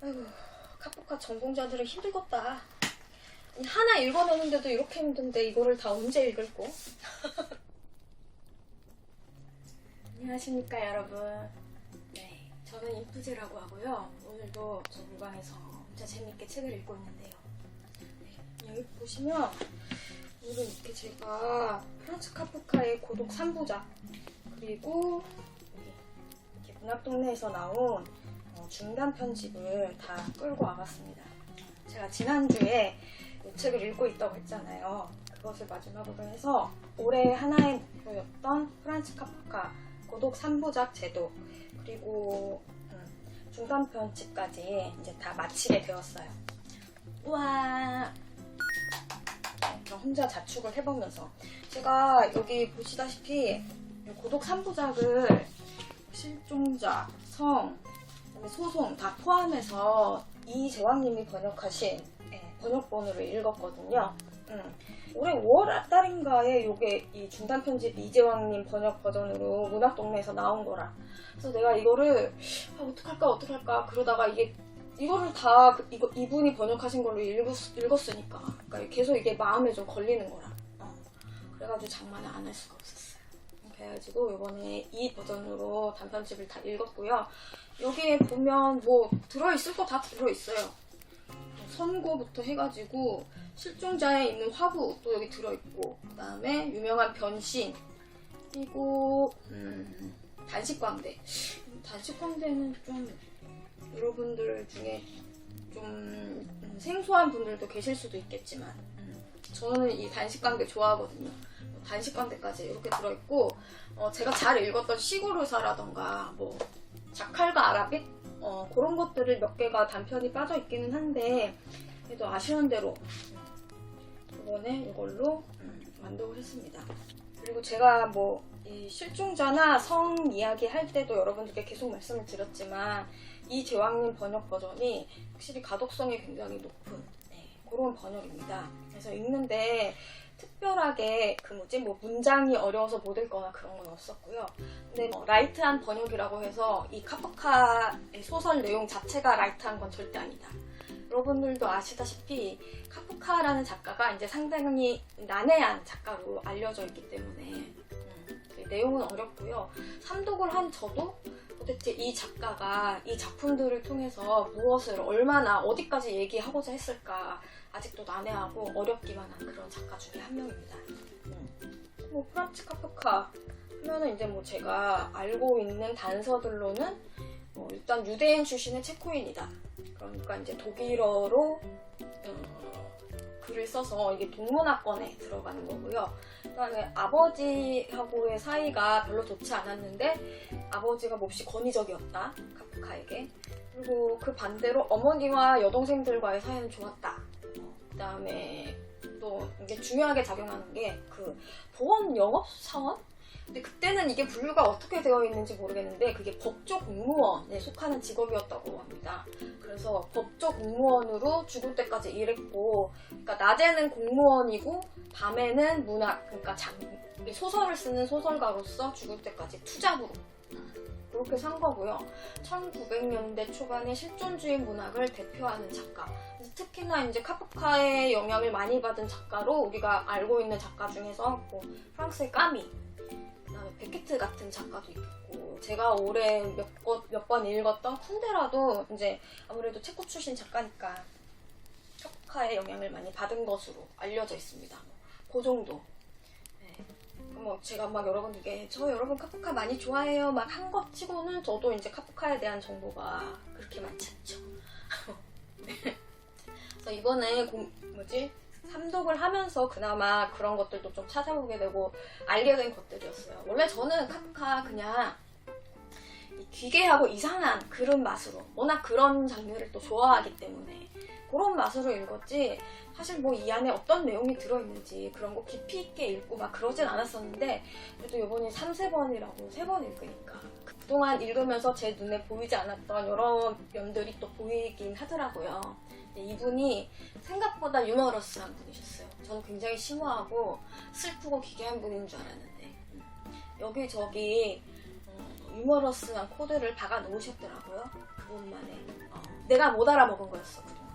아이고, 카프카 전공자들은 힘들겠다. 이 하나 읽어내는데도 이렇게 힘든데 이거를 다 언제 읽을고? 안녕하십니까 여러분. 네, 저는 인프제라고 하고요. 오늘도 저 물방에서 진짜 재밌게 책을 읽고 있는데요. 네, 여기 보시면 오늘은 이렇게 제가 프란츠 카프카의 고독 3부작 그리고 이렇게 문학동네에서 나온 어, 중간 편집을 다 끌고 와봤습니다. 제가 지난주에 이 책을 읽고 있다고 했잖아요. 그것을 마지막으로 해서 올해 하나의 목표였던 프란츠 카프카 고독 3부작 제도 그리고 음, 중간 편집까지 이제 다 마치게 되었어요. 우와! 네, 저 혼자 자축을 해보면서 제가 여기 보시다시피 이 고독 3부작을 실종자, 성, 소송 다 포함해서 이재왕님이 번역하신 예, 번역본으로 읽었거든요. 음, 올해 5월 달인가에 요게 이 중단 편집 이재왕님 번역 버전으로 문학동네에서 나온 거라. 그래서 내가 이거를 아, 어떡할까 어떡할까 그러다가 이게 이거를 다 그- 이거, 이분이 번역하신 걸로 읽었, 읽었으니까 그러니까 계속 이게 마음에 좀 걸리는 거라. 어. 그래가지고 장만을 안 할 수가 없었어요. 그래가지고 이번에 이 버전으로 단편집을 다 읽었고요. 여기에 보면 뭐 들어있을 거 다 들어있어요. 선고부터 해가지고 실종자에 있는 화부도 여기 들어있고 그 다음에 유명한 변신 그리고 음, 단식광대 단식광대는 좀 여러분들 중에 좀 음, 생소한 분들도 계실 수도 있겠지만 음, 저는 이 단식광대 좋아하거든요 단식광대까지 이렇게 들어있고 어, 제가 잘 읽었던 시골의사라던가 뭐 자칼과 아라빅 어, 그런 것들을 몇 개가 단편이 빠져 있기는 한데 그래도 아쉬운 대로 이번에 이걸로 음, 만들고 했습니다. 그리고 제가 뭐이 실종자나 성 이야기 할 때도 여러분들께 계속 말씀을 드렸지만 이 제왕님 번역 버전이 확실히 가독성이 굉장히 높은 네, 그런 번역입니다. 그래서 읽는데 특별하게 그 뭐지 뭐 문장이 어려워서 못 읽거나 그런 건 없었고요. 근데 뭐 라이트한 번역이라고 해서 이 카프카의 소설 내용 자체가 라이트한 건 절대 아니다. 여러분들도 아시다시피 카프카라는 작가가 이제 상당히 난해한 작가로 알려져 있기 때문에 음, 그 내용은 어렵고요. 삼독을 한 저도 도대체 이 작가가 이 작품들을 통해서 무엇을 얼마나 어디까지 얘기하고자 했을까 아직도 난해하고 어렵기만 한 그런 작가 중에 한 명입니다. 음. 뭐 프란츠 카프카 하면은 이제 뭐 제가 알고 있는 단서들로는 뭐 일단 유대인 출신의 체코인이다. 그러니까 이제 독일어로 어, 글을 써서 이게 동문학권에 들어가는 거고요. 그다음에 아버지하고의 사이가 별로 좋지 않았는데 아버지가 몹시 권위적이었다 카프카에게. 그리고 그 반대로 어머니와 여동생들과의 사이는 좋았다. 그다음에 또 이게 중요하게 작용하는 게 그 보험 영업 사원? 근데 그때는 이게 분류가 어떻게 되어 있는지 모르겠는데 그게 법조 공무원에 속하는 직업이었다고 합니다. 그래서 법조 공무원으로 죽을 때까지 일했고, 그러니까 낮에는 공무원이고 밤에는 문학, 그러니까 장, 소설을 쓰는 소설가로서 죽을 때까지 투잡으로 그렇게 산 거고요. 1900년대 초반의 실존주의 문학을 대표하는 작가. 특히나 이제 카프카의 영향을 많이 받은 작가로 우리가 알고 있는 작가 중에서 뭐 프랑스의 까미, 베케트 같은 작가도 있고 제가 올해 몇 번 읽었던 쿤데라도 이제 아무래도 체코 출신 작가니까 카프카의 영향을 많이 받은 것으로 알려져 있습니다. 그 정도. 네. 뭐 제가 막 여러분들께 저 여러분 카프카 많이 좋아해요 막 한 것 치고는 저도 이제 카프카에 대한 정보가 그렇게 많지 않죠. 네. 그래서 이번에 공, 뭐지 삼독을 하면서 그나마 그런 것들도 좀 찾아보게 되고 알게 된 것들이었어요. 원래 저는 카프카 그냥 이 기괴하고 이상한 그런 맛으로 워낙 그런 장르를 또 좋아하기 때문에 그런 맛으로 읽었지 사실 뭐 이 안에 어떤 내용이 들어있는지 그런 거 깊이 있게 읽고 막 그러진 않았었는데 그래도 이번에 3, 4번이라고 3번 읽으니까 그동안 읽으면서 제 눈에 보이지 않았던 여러 면들이 또 보이긴 하더라고요. 이분이 생각보다 유머러스한 분이셨어요. 저는 굉장히 심오하고 슬프고 기괴한 분인 줄 알았는데 음, 여기저기 어, 유머러스한 코드를 박아 놓으셨더라고요. 부분만에 어, 내가 못 알아먹은 거였어 그동안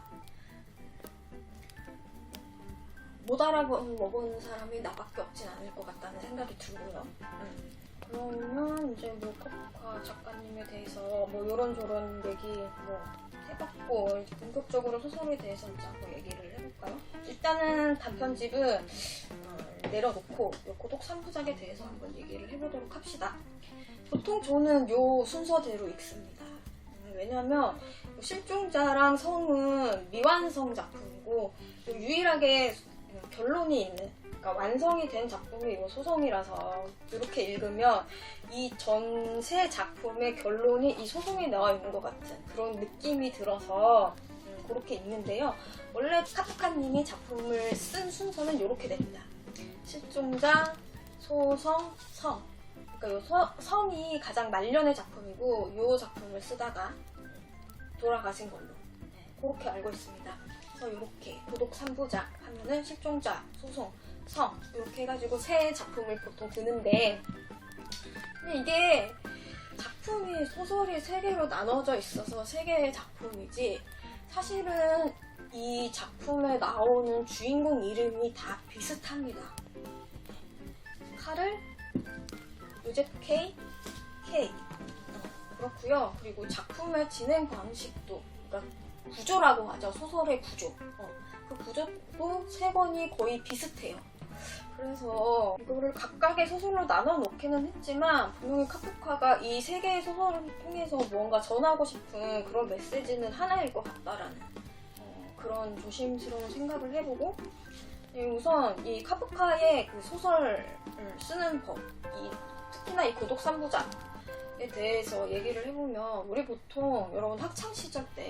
못 알아먹은 사람이 나밖에 없진 않을 것 같다는 생각이 들고요 음. 그러면 이제 뭐 커프카 작가님에 대해서 뭐 이런저런 얘기 뭐 해봤고 이제 본격적으로 소설에 대해서 이제 한번 얘기를 해볼까요? 일단은 단편집은 어, 내려놓고 요 고독 3부작에 대해서 한번 얘기를 해보도록 합시다. 보통 저는 요 순서대로 읽습니다. 음, 왜냐면 요 실종자랑 성은 미완성 작품이고 요 유일하게 결론이 있는 그러니까 완성이 된 작품이 이 소송이라서 이렇게 읽으면 이 전 세 작품의 결론이 이 소송에 나와 있는 것 같은 그런 느낌이 들어서 음, 그렇게 읽는데요. 원래 카프카님이 작품을 쓴 순서는 이렇게 됩니다. 실종자, 소성, 성. 그러니까 요 서- 성이 가장 말년의 작품이고 요 작품을 쓰다가 돌아가신 걸로 네, 그렇게 알고 있습니다. 그래서 이렇게 도독 3부작 하면은 실종자, 소송, 성 이렇게 해가지고 세 작품을 보통 드는데 근데 이게 작품이 소설이 세 개로 나눠져 있어서 세 개의 작품이지 사실은 이 작품에 나오는 주인공 이름이 다 비슷합니다. 카를, 요제프 K, K. 어, 그렇고요. 그리고 작품의 진행 방식도, 그러니까 구조라고 하죠. 소설의 구조. 어, 그 구조도 세 권이 거의 비슷해요. 그래서 이거를 각각의 소설로 나눠 놓기는 했지만 분명히 카프카가 이 세 개의 소설을 통해서 무언가 전하고 싶은 그런 메시지는 하나일 것 같다라는 어, 그런 조심스러운 생각을 해보고 예, 우선 이 카프카의 그 소설을 쓰는 법, 이, 특히나 이 고독 3부작에 대해서 얘기를 해보면 우리 보통 여러분 학창 시절 때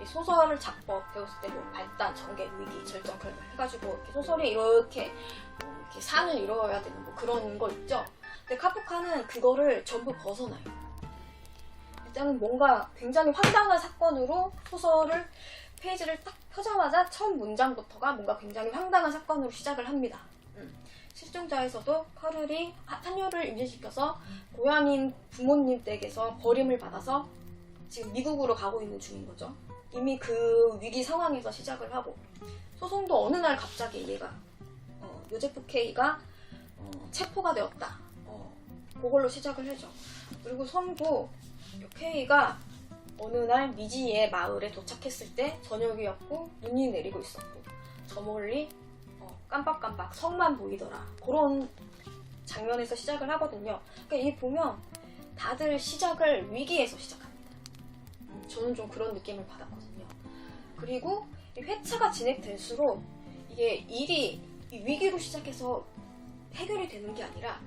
이 소설을 작법 배웠을 때 뭐 발단, 전개, 위기, 절정, 결말 해가지고 이렇게 소설이 이렇게 뭐 이렇게 산을 이루어야 되는 뭐 그런 거 있죠. 근데 카프카는 그거를 전부 벗어나요. 일단은 뭔가 굉장히 황당한 사건으로 소설을 페이지를 딱 펴자마자 첫 문장부터가 뭔가 굉장히 황당한 사건으로 시작을 합니다. 음. 실종자에서도 카를이 탄녀를 임신시켜서 고향인 부모님 댁에서 버림을 받아서 지금 미국으로 가고 있는 중인 거죠. 이미 그 위기 상황에서 시작을 하고 소송도 어느 날 갑자기 얘가 어, 요제프 K가 어, 체포가 되었다. 어, 그걸로 시작을 해죠. 그리고 성도 K가 어느 날 미지의 마을에 도착했을 때 저녁이었고 눈이 내리고 있었고 저 멀리 어, 깜빡깜빡 성만 보이더라. 그런 장면에서 시작을 하거든요. 그러니까 이 보면 다들 시작을 위기에서 시작합니다. 음, 저는 좀 그런 느낌을 받았거든요. 그리고 이 회차가 진행될수록 이게 일이 이 위기로 시작해서 해결이 되는 게 아니라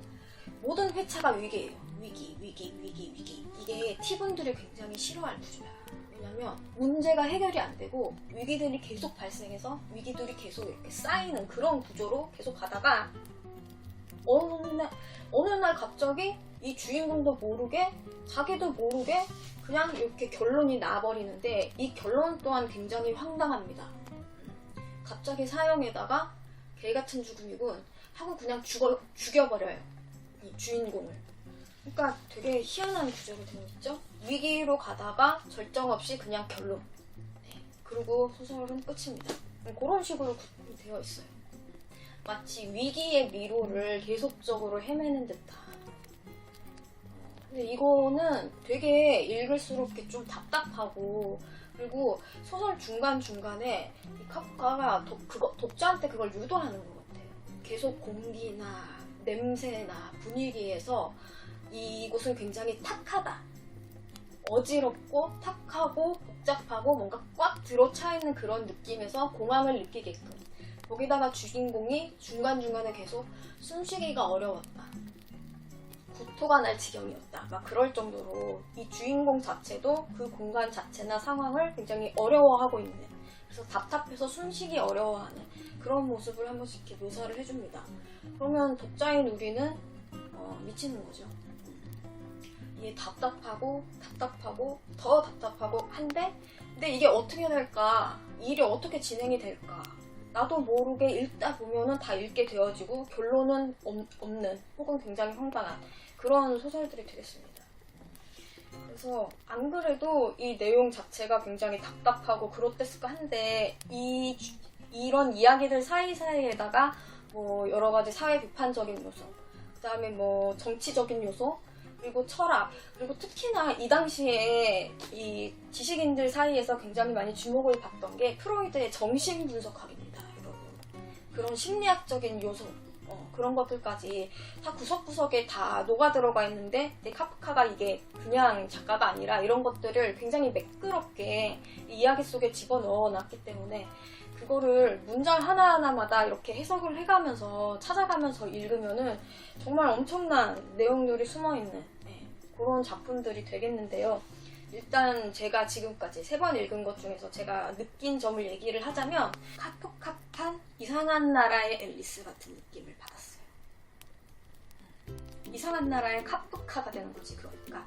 모든 회차가 위기예요. 위기, 위기, 위기, 위기. 이게 T분들이 굉장히 싫어할 구조야. 왜냐면 문제가 해결이 안 되고 위기들이 계속 발생해서 위기들이 계속 이렇게 쌓이는 그런 구조로 계속 가다가 어느 날, 어느 날 갑자기 이 주인공도 모르게 자기도 모르게 그냥 이렇게 결론이 나버리는데 이 결론 또한 굉장히 황당합니다. 갑자기 사형에다가 개 같은 죽음이군 하고 그냥 죽어, 죽여버려요. 이 주인공을. 그러니까 되게 희한한 구조로 되어 있죠. 위기로 가다가 절정 없이 그냥 결론. 네. 그리고 소설은 끝입니다. 그런 식으로 구- 되어 있어요. 마치 위기의 미로를 계속적으로 헤매는 듯한. 근데 이거는 되게 읽을수록 이렇게 좀 답답하고 그리고 소설 중간 중간에 이 카프카가 독, 그거, 독자한테 그걸 유도하는 것 같아요. 계속 공기나 냄새나 분위기에서 이곳은 굉장히 탁하다. 어지럽고 탁하고 복잡하고 뭔가 꽉 들어차 있는 그런 느낌에서 공황을 느끼게끔. 거기다가 주인공이 중간중간에 계속 숨쉬기가 어려웠다. 구토가 날 지경이었다. 막 그럴 정도로 이 주인공 자체도 그 공간 자체나 상황을 굉장히 어려워하고 있는 그래서 답답해서 숨쉬기 어려워하는 그런 모습을 한 번씩 이렇게 묘사를 해줍니다. 그러면 독자인 우리는 어, 미치는 거죠. 이게 답답하고 답답하고 더 답답하고 한데 근데 이게 어떻게 될까? 이 일이 어떻게 진행이 될까? 나도 모르게 읽다 보면은 다 읽게 되어지고 결론은 없- 없는 혹은 굉장히 황당한 그런 소설들이 되겠습니다. 그래서 안 그래도 이 내용 자체가 굉장히 답답하고 그로테스크 한데 이 주- 이런 이야기들 사이사이에다가 뭐 여러 가지 사회 비판적인 요소, 그다음에 뭐 정치적인 요소, 그리고 철학, 그리고 특히나 이 당시에 이 지식인들 사이에서 굉장히 많이 주목을 받던 게 프로이드의 정신 분석학입니다. 그런 심리학적인 요소, 어, 그런 것들까지 다 구석구석에 다 녹아 들어가 있는데 근데 카프카가 이게 그냥 작가가 아니라 이런 것들을 굉장히 매끄럽게 이 이야기 속에 집어넣어 놨기 때문에 그거를 문장 하나하나마다 이렇게 해석을 해가면서 찾아가면서 읽으면은 정말 엄청난 내용들이 숨어있는 네, 그런 작품들이 되겠는데요. 일단 제가 지금까지 세 번 읽은 것 중에서 제가 느낀 점을 얘기를 하자면 카톡 카판 이상한 나라의 앨리스 같은 느낌을 받았어요. 음, 이상한 나라의 카프카가 되는 거지 그러니까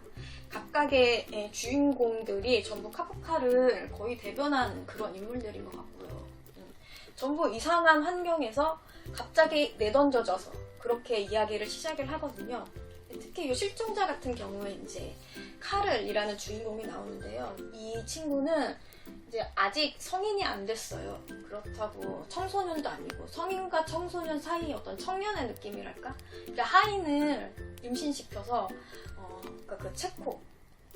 각각의 예, 주인공들이 전부 카프카를 거의 대변한 그런 인물들인 것 같고요. 음, 전부 이상한 환경에서 갑자기 내던져져서 그렇게 이야기를 시작을 하거든요. 특히 이 실종자 같은 경우에 이제 카를이라는 주인공이 나오는데요. 이 친구는 이제 아직 성인이 안 됐어요. 그렇다고 청소년도 아니고 성인과 청소년 사이의 어떤 청년의 느낌이랄까? 그러니까 하인을 임신시켜서 어, 그러니까 그 체코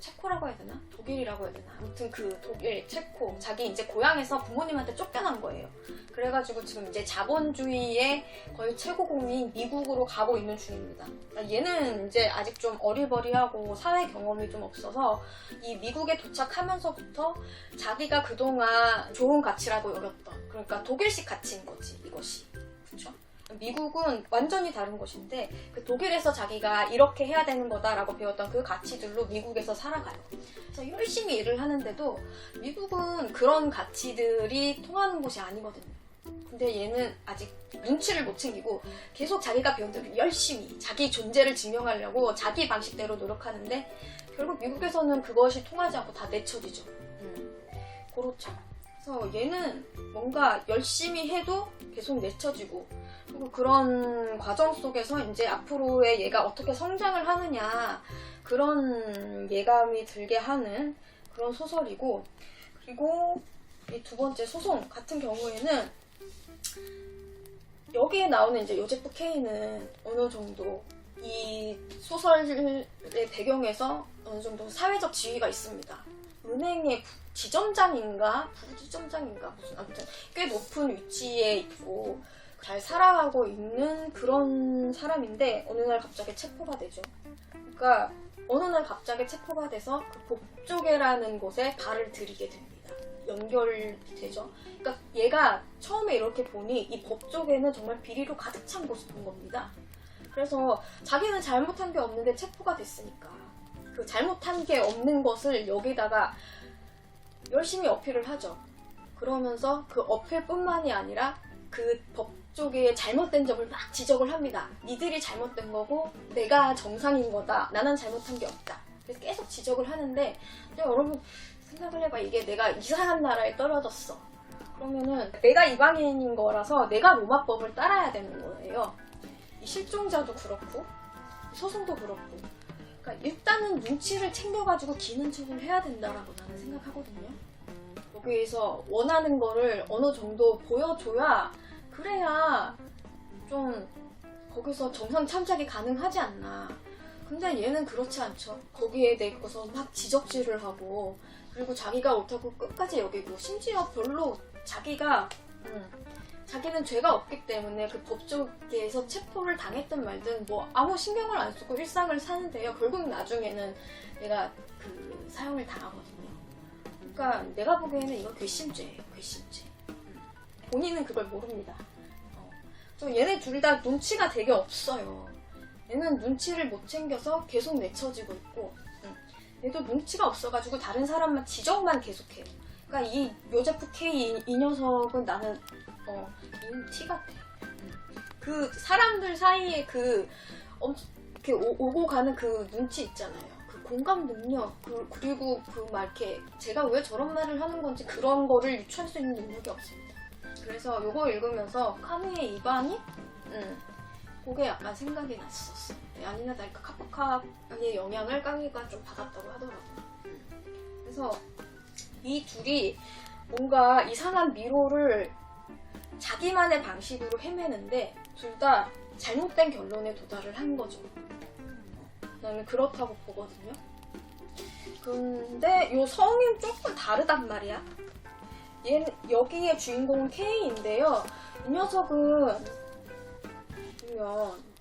체코라고 해야 되나? 독일이라고 해야 되나? 아무튼 그 독일, 체코, 자기 이제 고향에서 부모님한테 쫓겨난 거예요. 그래가지고 지금 이제 자본주의의 거의 최고국민 미국으로 가고 있는 중입니다. 그러니까 얘는 이제 아직 좀 어리버리하고 사회 경험이 좀 없어서 이 미국에 도착하면서부터 자기가 그동안 좋은 가치라고 여겼던 그러니까 독일식 가치인 거지 이것이 그렇죠? 미국은 완전히 다른 곳인데 그 독일에서 자기가 이렇게 해야 되는 거다라고 배웠던 그 가치들로 미국에서 살아가요. 그래서 열심히 일을 하는데도 미국은 그런 가치들이 통하는 곳이 아니거든요. 근데 얘는 아직 눈치를 못 챙기고 계속 자기가 배운 대로 열심히 자기 존재를 증명하려고 자기 방식대로 노력하는데 결국 미국에서는 그것이 통하지 않고 다 내쳐지죠. 음, 그렇죠. 그래서 얘는 뭔가 열심히 해도 계속 내쳐지고 그리고 그런 과정 속에서 이제 앞으로의 얘가 어떻게 성장을 하느냐 그런 예감이 들게 하는 그런 소설이고 그리고 이 두 번째 소송 같은 경우에는 여기에 나오는 이제 요제프 케이는 어느 정도 이 소설의 배경에서 어느 정도 사회적 지위가 있습니다. 은행의 부- 지점장인가 부지점장인가 무슨 아무튼 꽤 높은 위치에 있고 잘 살아가고 있는 그런 사람인데 어느 날 갑자기 체포가 되죠. 그러니까 어느 날 갑자기 체포가 돼서 그 복조개라는 곳에 발을 들이게 됩니다. 연결이 되죠. 그러니까 얘가 처음에 이렇게 보니 이 법조계는 정말 비리로 가득 찬 곳인 겁니다. 그래서 자기는 잘못한 게 없는데 체포가 됐으니까 그 잘못한 게 없는 것을 여기다가 열심히 어필을 하죠. 그러면서 그 어필뿐만이 아니라 그 법 조계의 잘못된 점을 막 지적을 합니다. 니들이 잘못된 거고 내가 정상인 거다. 나는 잘못한 게 없다. 그래서 계속 지적을 하는데 여러분 생각을 해봐 이게 내가 이상한 나라에 떨어졌어. 그러면은 내가 이방인인 거라서 내가 로마법을 따라야 되는 거예요. 이 실종자도 그렇고 소송도 그렇고. 그러니까 일단은 눈치를 챙겨가지고 기는 척을 해야 된다라고 나는 생각하거든요. 여기에서 원하는 거를 어느 정도 보여줘야 그래야 좀 거기서 정상 참작이 가능하지 않나. 근데 얘는 그렇지 않죠. 거기에 대해서 막 지적질을 하고 그리고 자기가 옳다고 끝까지 여기고 심지어 별로 자기가 음, 자기는 죄가 없기 때문에 그 법조계에서 체포를 당했든 말든 뭐 아무 신경을 안 쓰고 일상을 사는데요. 결국 나중에는 얘가 그 사형을 당하거든요. 그러니까 내가 보기에는 이거 괘씸죄예요. 괘씸죄. 음. 본인은 그걸 모릅니다. 어. 좀 얘네 둘 다 눈치가 되게 없어요. 얘는 눈치를 못 챙겨서 계속 내쳐지고 있고 음. 얘도 눈치가 없어가지고 다른 사람만 지적만 계속해요. 그러니까 이 요제프 케이 이, 이 녀석은 나는 어, 인티 같아. 음. 그 사람들 사이에 그 엄, 이렇게 오, 오고 가는 그 눈치 있잖아요. 그 공감 능력 그, 그리고 그 막 이렇게 제가 왜 저런 말을 하는 건지 그런 거를 유추할 수 있는 능력이 없습니다. 그래서 요거 읽으면서 카미의 입안이 음, 그게 약간 생각이 났었어. 네, 아니나 다를까 카프카의 영향을 까미가 좀 받았다고 하더라고요. 그래서 이 둘이 뭔가 이상한 미로를 자기만의 방식으로 헤매는데 둘 다 잘못된 결론에 도달을 한 거죠. 나는 그렇다고 보거든요. 근데 요 성인 조금 다르단 말이야. 얘 여기의 주인공은 K인데요. 이 녀석은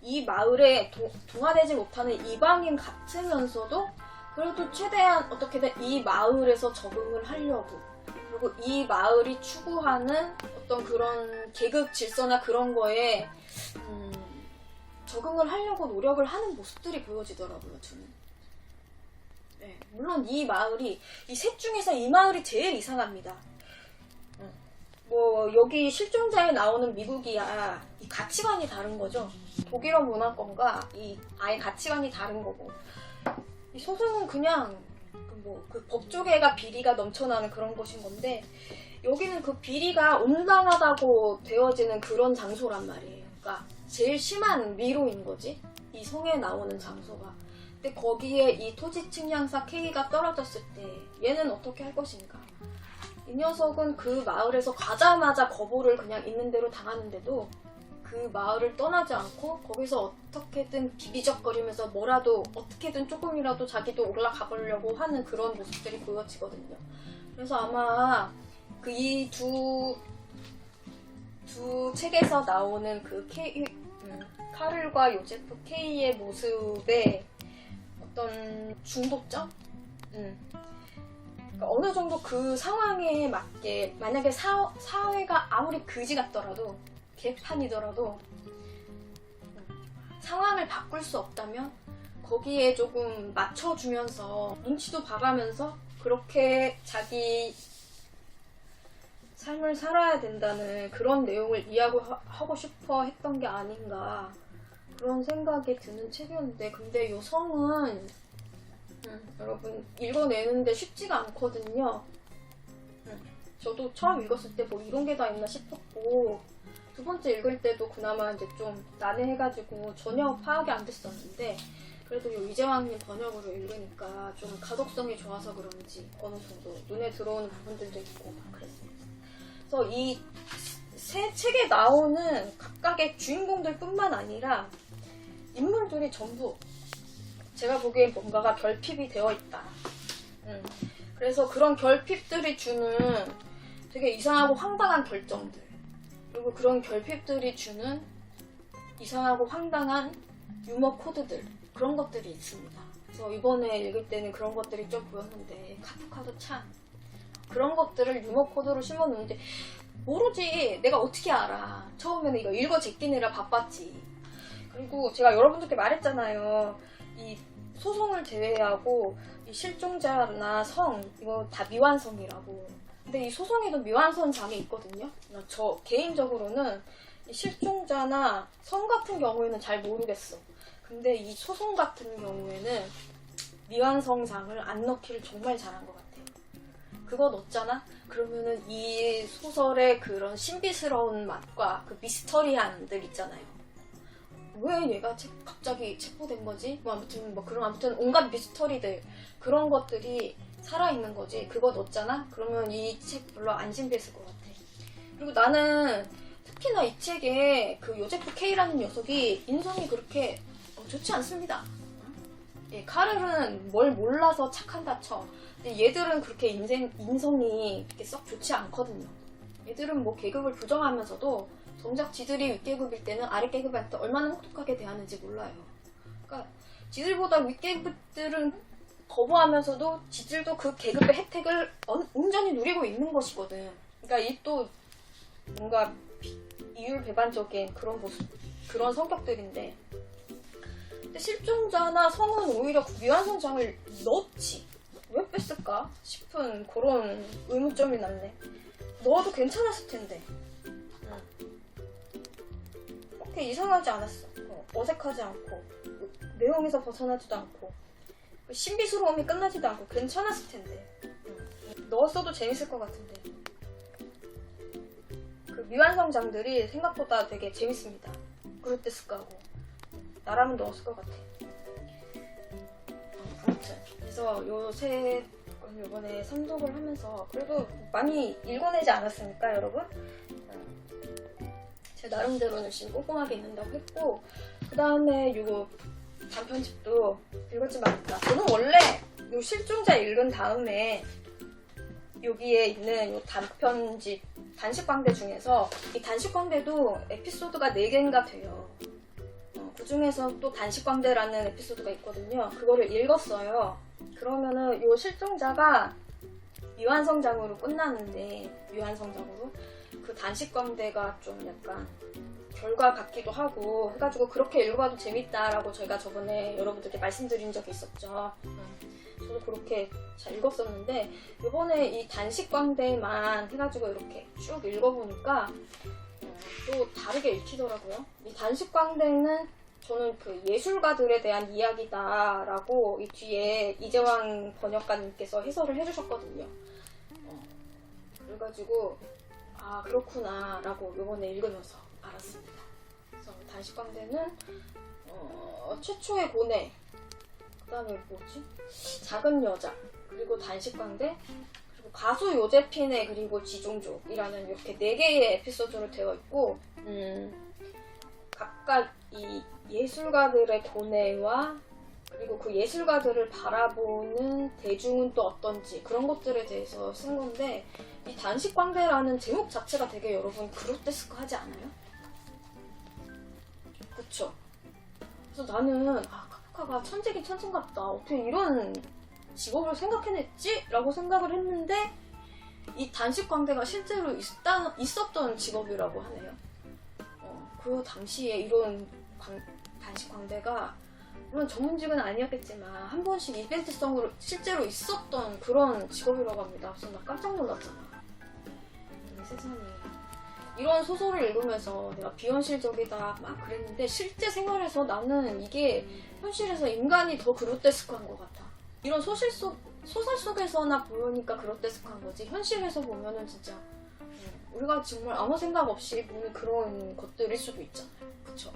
이 마을에 도- 동화되지 못하는 이방인 같으면서도 그래도 최대한 어떻게든 이 마을에서 적응을 하려고. 그리고 이 마을이 추구하는 어떤 그런 계급 질서나 그런 거에 음, 적응을 하려고 노력을 하는 모습들이 보여지더라고요 저는. 네, 물론 이 마을이 이 셋 중에서 이 마을이 제일 이상합니다. 음, 뭐 여기 실종자에 나오는 미국이야 이 가치관이 다른 거죠 독일어 문화권과 이 아예 가치관이 다른 거고 이 소송은 그냥 뭐 그 법조계가 비리가 넘쳐나는 그런 곳인 건데 여기는 그 비리가 온당하다고 되어지는 그런 장소란 말이에요. 그러니까 제일 심한 미로인 거지 이 성에 나오는 장소가. 근데 거기에 이 토지 측량사 K가 떨어졌을 때 얘는 어떻게 할 것인가? 이 녀석은 그 마을에서 가자마자 거부를 그냥 있는 대로 당하는데도 그 마을을 떠나지 않고 거기서 어떻게든 비비적거리면서 뭐라도 어떻게든 조금이라도 자기도 올라가 보려고 하는 그런 모습들이 보여지거든요. 그래서 아마 그 이 두 두 책에서 나오는 그 K, 음, 카를과 요제프 K의 모습의 어떤 중독점? 음. 그러니까 어느 정도 그 상황에 맞게 만약에 사, 사회가 아무리 그지 같더라도 개판이더라도 상황을 바꿀 수 없다면 거기에 조금 맞춰주면서 눈치도 봐가면서 그렇게 자기 삶을 살아야 된다는 그런 내용을 이야기하고 싶어 했던 게 아닌가 그런 생각이 드는 책이었는데 근데 요 성은 음, 여러분 읽어내는데 쉽지가 않거든요. 음, 저도 처음 읽었을 때 뭐 이런 게 다 있나 싶었고 두 번째 읽을 때도 그나마 이제 좀 난해해가지고 전혀 파악이 안 됐었는데 그래도 요 이재왕님 번역으로 읽으니까 좀 가독성이 좋아서 그런지 어느 정도 눈에 들어오는 부분들도 있고 막 그랬습니다. 그래서 이 세 책에 나오는 각각의 주인공들뿐만 아니라 인물들이 전부 제가 보기엔 뭔가가 결핍이 되어 있다. 음, 그래서 그런 결핍들이 주는 되게 이상하고 황당한 결정들 그리고 그런 결핍들이 주는 이상하고 황당한 유머 코드들 그런 것들이 있습니다. 그래서 이번에 읽을 때는 그런 것들이 좀 보였는데 카프카도 참. 그런 것들을 유머 코드로 심어 놓는데 모르지 내가 어떻게 알아? 처음에는 이거 읽어 제끼느라 바빴지. 그리고 제가 여러분들께 말했잖아요 이 소송을 제외하고 이 실종자나 성 이거 다 미완성이라고 근데 이 소송에도 미완성 장이 있거든요 저 개인적으로는 이 실종자나 성 같은 경우에는 잘 모르겠어 근데 이 소송 같은 경우에는 미완성 장을 안 넣기를 정말 잘한 것 같아요. 그거 넣었잖아? 그러면은 이 소설의 그런 신비스러운 맛과 그 미스터리한 들 있잖아요. 왜 얘가 체- 갑자기 체포된 거지? 뭐 아무튼 뭐 그런 아무튼 온갖 미스터리들 그런 것들이 살아있는 거지. 그거 넣었잖아? 그러면 이 책 별로 안 신비했을 것 같아. 그리고 나는 특히나 이 책에 그 요제프 K라는 녀석이 인성이 그렇게 어, 좋지 않습니다. 예, 카를은 뭘 몰라서 착한다 쳐. 근데 얘들은 그렇게 인생, 인성이 썩 좋지 않거든요. 얘들은 뭐 계급을 부정하면서도 정작 지들이 윗계급일 때는 아랫계급한테 얼마나 혹독하게 대하는지 몰라요. 그러니까 지들보다 윗계급들은 거부하면서도 지들도 그 계급의 혜택을 언- 온전히 누리고 있는 것이거든. 그러니까 이 또 뭔가 비- 이율 배반적인 그런 모습, 그런 성격들인데 근데 실종자나 성은 오히려 그 미완성장을 넣었지. 왜 뺐을까 싶은 그런 의문점이 남네. 넣어도 괜찮았을 텐데. 응. 그렇게 이상하지 않았어. 어, 어 색하지 않고 내용에서 벗어나지도 않고 신비스러움이 끝나지도 않고 괜찮았을 텐데. 응. 넣었어도 재밌을 것 같은데. 그 미완성장들이 생각보다 되게 재밌습니다. 그럴때쓸까 하고. 나라면 넣었을 것 같아. 어, 아무튼 그래서 요새 이번에 sam독을 하면서 그래도 많이 읽어내지 않았습니까, 여러분? 음, 제 나름대로는 열심히 꼼꼼하게 읽는다고 했고 그 다음에 이거 단편집도 읽었지만 저는 원래 요 실종자 읽은 다음에 여기에 있는 요 단편집 단식광대 중에서 이 단식광대도 에피소드가 4개인가 돼요. 어, 그 중에서 또 단식광대라는 에피소드가 있거든요. 그거를 읽었어요. 그러면은 요 실종자가 유한성장으로 끝나는데 유한성장으로 그 단식광대가 좀 약간 결과 같기도 하고 해가지고 그렇게 읽어봐도 재밌다라고 저희가 저번에 여러분들께 말씀드린 적이 있었죠. 음, 저도 그렇게 잘 읽었었는데 이번에 이 단식광대만 해가지고 이렇게 쭉 읽어보니까 어, 또 다르게 읽히더라고요. 이 단식광대는 저는 그 예술가들에 대한 이야기다라고 이 뒤에 이재왕 번역가님께서 해설을 해주셨거든요. 어, 그래가지고 아 그렇구나 라고 이번에 읽으면서 알았습니다. 그래서 단식광대는 어, 최초의 고뇌, 그 다음에 뭐지? 작은 여자, 그리고 단식광대, 그리고 가수 요제핀의 그리고 지종족이라는 이렇게 네 개의 에피소드로 되어 있고, 음, 각각 이 예술가들의 고뇌와 그리고 그 예술가들을 바라보는 대중은 또 어떤지 그런 것들에 대해서 쓴 건데 이 단식 광대라는 제목 자체가 되게 여러분 그로테스크 하지 않아요? 그쵸? 그래서 나는 아 카프카가 천재긴 천재 같다 어떻게 이런 직업을 생각해냈지? 라고 생각을 했는데 이 단식 광대가 실제로 있다, 있었던 직업이라고 하네요 어, 그 당시에 이런 광- 단식 광대가 물론 전문직은 아니었겠지만 한 번씩 이벤트성으로 실제로 있었던 그런 직업이라고 합니다. 그래서 나 깜짝 놀랐잖아. 이 세상에 이런 소설을 읽으면서 내가 비현실적이다 막 그랬는데 실제 생활에서 나는 이게 현실에서 인간이 더 그로테스크한 것 같아. 이런 소실 속 소설 속에서나 보니까 그로테스크한 거지 현실에서 보면은 진짜 음, 우리가 정말 아무 생각 없이 보는 그런 것들일 수도 있잖아요. 그쵸?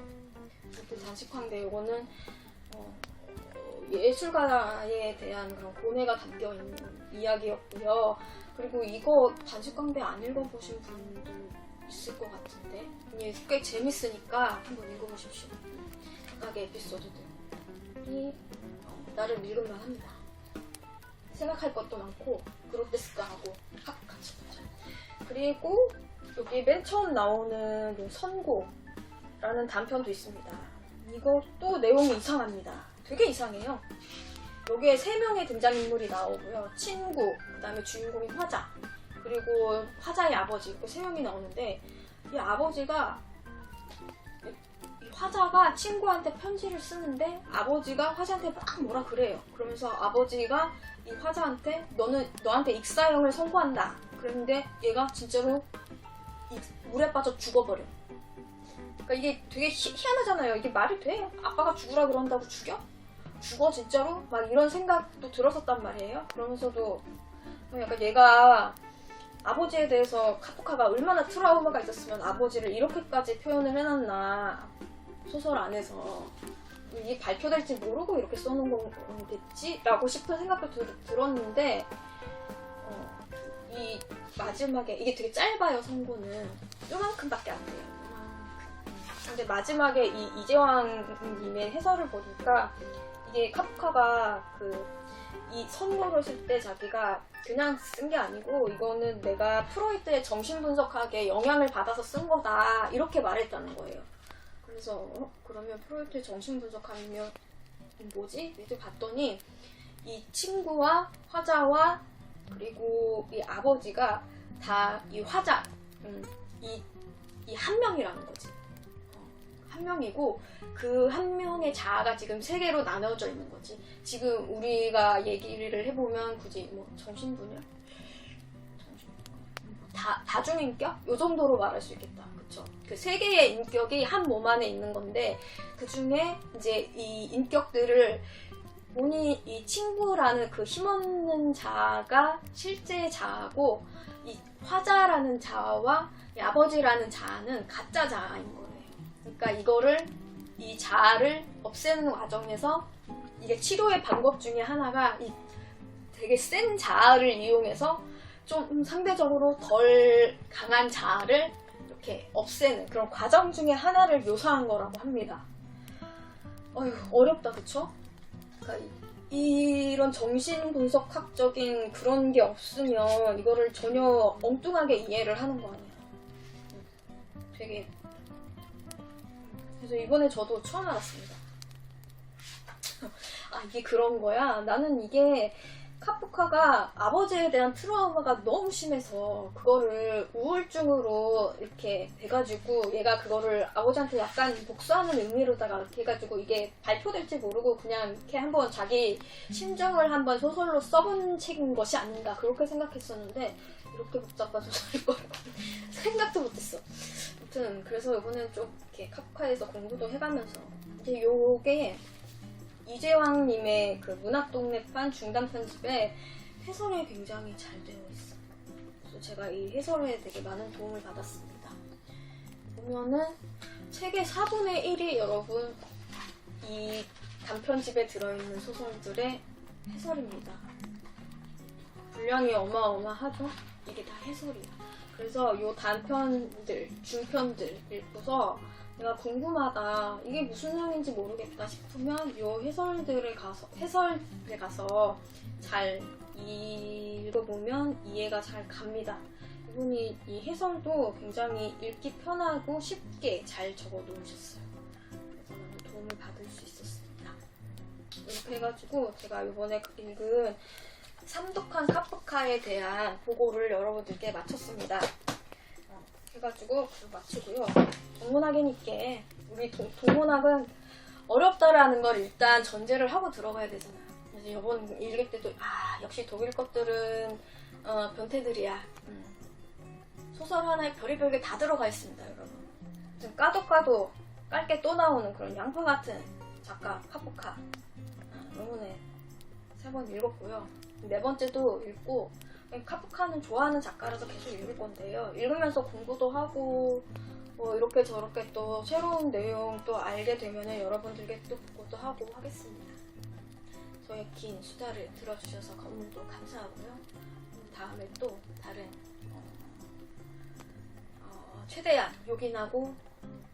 그 단식광대 요거는 어, 어, 예술가에 대한 그런 고뇌가 담겨 있는 이야기였고요. 그리고 이거 단식광대 안 읽어보신 분도 있을 것 같은데 이게 꽤 재밌으니까 한번 읽어보십시오. 각각의 에피소드들이 어, 나를 읽을만 합니다. 생각할 것도 많고 그로테스크하고 학 같이 보죠. 그리고 여기 맨 처음 나오는 요 선고라는 단편도 있습니다. 이것도 내용이 이상합니다. 되게 이상해요. 여기에 세 명의 등장인물이 나오고요. 친구, 그 다음에 주인공인 화자, 그리고 화자의 아버지, 이렇게 세 명이 나오는데, 이 아버지가, 이 화자가 친구한테 편지를 쓰는데, 아버지가 화자한테 막 뭐라 그래요. 그러면서 아버지가 이 화자한테, 너는, 너한테 익사형을 선고한다. 그랬는데, 얘가 진짜로 이 물에 빠져 죽어버려. 그러니까 이게 되게 희, 희한하잖아요. 이게 말이 돼? 아빠가 죽으라 그런다고 죽여? 죽어 진짜로? 막 이런 생각도 들었었단 말이에요. 그러면서도 약간 얘가 아버지에 대해서 카프카가 얼마나 트라우마가 있었으면 아버지를 이렇게까지 표현을 해놨나 소설 안에서 이게 발표될지 모르고 이렇게 써놓은 거겠지라고 싶은 생각도 들, 들었는데 어, 이 마지막에 이게 되게 짧아요 선고는 요만큼밖에 안 돼요. 근데 마지막에 이 이재왕님의 해설을 보니까 이게 카프카가 그 이 선고를 쓸때 자기가 그냥 쓴 게 아니고 이거는 내가 프로이트의 정신분석학에 영향을 받아서 쓴 거다 이렇게 말했다는 거예요. 그래서 어? 그러면 프로이트의 정신분석학이면 뭐지? 이렇게 봤더니 이 친구와 화자와 그리고 이 아버지가 다 이 화자 음, 이이 한 명이라는 거지. 한 명이고 그 한 명의 자아가 지금 세 개로 나눠져 있는 거지. 지금 우리가 얘기를 해보면 굳이 뭐 정신분야, 다 다중인격 요 정도로 말할 수 있겠다. 그쵸? 그 세 개의 인격이 한 몸 안에 있는 건데 그 중에 이제 이 인격들을 본인 이 친구라는 그 힘없는 자아가 실제 자아고 이 화자라는 자아와 이 아버지라는 자아는 가짜 자아인 거예요. 그러니까 이거를 이 자아를 없애는 과정에서 이게 치료의 방법 중에 하나가 이 되게 센 자아를 이용해서 좀 상대적으로 덜 강한 자아를 이렇게 없애는 그런 과정 중에 하나를 묘사한 거라고 합니다. 어휴, 어렵다, 그쵸? 그러니까 이- 이런 정신분석학적인 그런 게 없으면 이거를 전혀 엉뚱하게 이해를 하는 거 아니야. 되게. 그래서 이번에 저도 처음 알았습니다. 아, 이게 그런 거야? 나는 이게 카프카가 아버지에 대한 트라우마가 너무 심해서 그거를 우울증으로 이렇게 돼가지고 얘가 그거를 아버지한테 약간 복수하는 의미로다가 이렇게 해가지고 이게 발표될지 모르고 그냥 이렇게 한번 자기 심정을 한번 소설로 써본 책인 것이 아닌가 그렇게 생각했었는데 이렇게 소설일 거라고 생각도 못했어. 아무튼 그래서 이번엔 좀 이렇게 카프카에서 공부도 해가면서 이제 요게 이재왕님의 그 문학동네판 중단 편집에 해설이 굉장히 잘 되어 있어요. 그래서 제가 이 해설에 되게 많은 도움을 받았습니다. 보면은 책의 4분의 1이 여러분 이 단편집에 들어있는 소설들의 해설입니다. 분량이 어마어마하죠? 이게 다 해설이야. 그래서 요 단편들, 중편들 읽고서 내가 궁금하다. 이게 무슨 내용인지 모르겠다 싶으면 요 해설들에 가서 해설에 가서 잘 읽어보면 이해가 잘 갑니다. 이분이 이 해설도 굉장히 읽기 편하고 쉽게 잘 적어 놓으셨어요. 그래서 많은 도움을 받을 수 있었습니다. 이렇게 해가지고 제가 이번에 읽은 삼독한 카프카에 대한 보고를 여러분들께 마쳤습니다. 어, 해가지고 마치고요. 동문학이니까 우리 동, 동문학은 어렵다라는 걸 일단 전제를 하고 들어가야 되잖아. 그래서 이번 읽을 때도 아 역시 독일 것들은 어, 변태들이야. 음. 소설 하나에 별의별 게 다 들어가 있습니다, 여러분. 좀 까도 까도 깔 게 또 나오는 그런 양파 같은 작가 카프카. 아, 너무네. 세번 읽었고요. 네 번째도 읽고 카프카는 좋아하는 작가라서 계속 읽을 건데요. 읽으면서 공부도 하고 뭐 이렇게 저렇게 또 새로운 내용 또 알게 되면은 여러분들께 또 보고도 하고 하겠습니다. 저의 긴 수다를 들어주셔서 오늘도 감사하고요. 음, 다음에 또 다른 어, 어, 최대한 요긴하고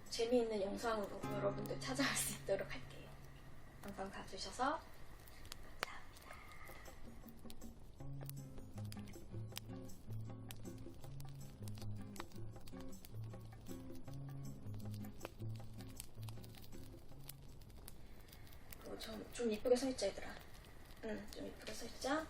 재미있는 영상으로 여러분들 찾아올 수 있도록 할게요. 영상 봐주셔서 좀, 좀 이쁘게 서 있자, 얘들아. 응, 좀 이쁘게 서 있자.